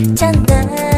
있잖아.